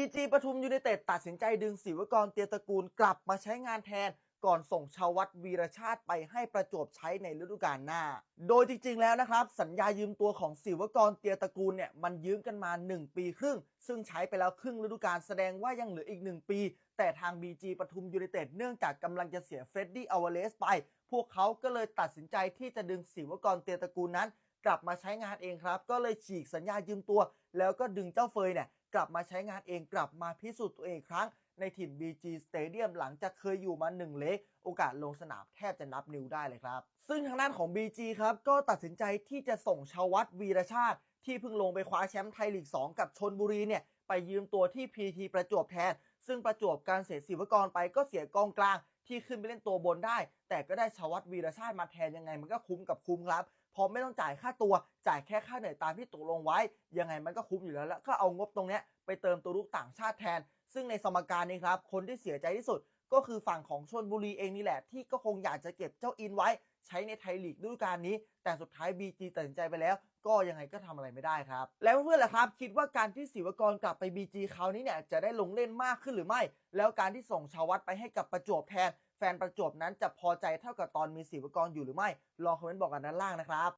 BG ปทุมยูไนเต็ดตัดสินใจดึงศิวกรเตียตระกูลกลับมาใช้งานแทน ก่อนส่งชาววัดวีรชาติไปให้ประจวบใช้ในฤดูกาลหน้า โดยจริงๆแล้วนะครับ สัญญายืมตัวของศิวกรเตียตระกูลเนี่ยมันยืมกันมา 1 ปีครึ่ง ซึ่งใช้ไปแล้วครึ่งฤดูกาลแสดงว่ายังเหลืออีก 1 ปี แต่ทาง BG ปทุมยูไนเต็ดเนื่องจากกำลังจะเสียเฟรดดี้อวาเลสไป พวกเขาก็เลยตัดสินใจที่จะดึงศิวกรเตียตระกูลนั้น กลับมาใช้งานเองครับ ก็เลยฉีกสัญญายืมตัว แล้วก็ดึงเจ้าเฟยเนี่ย กลับมาใช้งานเองกลับมาพิสูจน์ตัวเองครั้งในถิ่น BG Stadium หลังจากเคยอยู่มา 1 เล็ก โอกาสลงสนามแทบจะนับนิ้วได้เลยครับ ซึ่งทางด้านของ BG ครับ ก็ตัดสินใจที่จะส่งชาววัดวีรชาติ ที่เพิ่งลงไปคว้าแชมป์ไทยลีก 2 กับชนบุรีเนี่ย ไปยืมตัวที่ PT ประจวบแทน ซึ่งประจวบการเสียศิวกรไปก็เสียกองกลาง ที่ขึ้นไปเล่นตัวบนได้ แต่ก็ได้ชาววัดวีรชาติมาแทนยังไง มันก็คุ้มกับคุ้มครับเพราะไม่ต้องจ่ายค่าตัวจ่ายแค่ค่าเหนื่อยตามที่ตกลงไว้ ยังไงมันก็คุ้มอยู่แล้วแล้วก็เอางบตรงเนี้ยไปเติมตัวลูกต่างชาติแทน ซึ่งในสมการนี้ครับคนที่เสียใจที่สุด ก็คือฝั่งของชนบุรีเองนี่แหละ ที่ก็คงอยากจะเก็บเจ้าอินไว้ใช้ในไทยลีกฤดูกาลนี้ แต่สุดท้าย BG ตัดสินใจไปแล้ว ก็ยังไงก็ทำอะไรไม่ได้ครับ แล้วเพื่อนๆล่ะครับ คิดว่าการที่ศิวกรกลับไป BG คราวนี้เนี่ยจะได้ลงเล่นมากขึ้นหรือไม่ แล้วการที่ส่งชาววัดไปให้กับประจวบแทน แฟนประจวบนั้นจะพอใจเท่ากับตอนมีศิวกรอยู่หรือไม่ลองคอมเมนต์บอกกันด้านล่างนะครับ